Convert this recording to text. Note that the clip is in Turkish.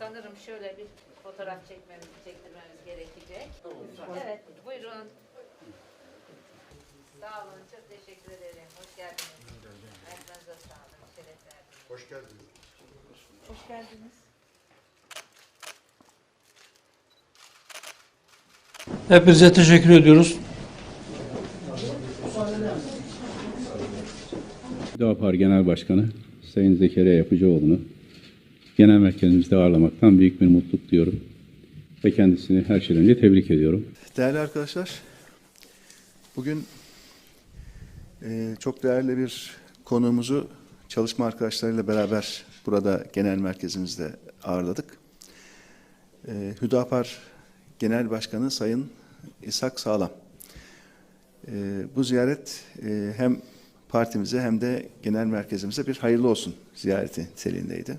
sanırım şöyle bir fotoğraf çekmemiz, çektirmemiz gerekecek. Evet, buyurun. Sağ olun, çok teşekkür ederim. Hoş geldiniz. Ayaklarınıza sağlık, şeref verdiniz. Hoş geldiniz. Hoş geldiniz. Hepinize teşekkür ediyoruz. Hüdapar Genel Başkanı Sayın Zekeriya Yapıcıoğlu'nu genel merkezimizde ağırlamaktan büyük bir mutluluk diyorum. Ve kendisini her şeyden önce tebrik ediyorum. Değerli arkadaşlar, bugün e, çok değerli bir konuğumuzu çalışma arkadaşlarıyla beraber burada genel merkezimizde ağırladık. E, Hüdapar Genel Başkanı Sayın İshak Sağlam. E, bu ziyaret e, hem partimize hem de genel merkezimize bir hayırlı olsun ziyareti niteliğindeydi.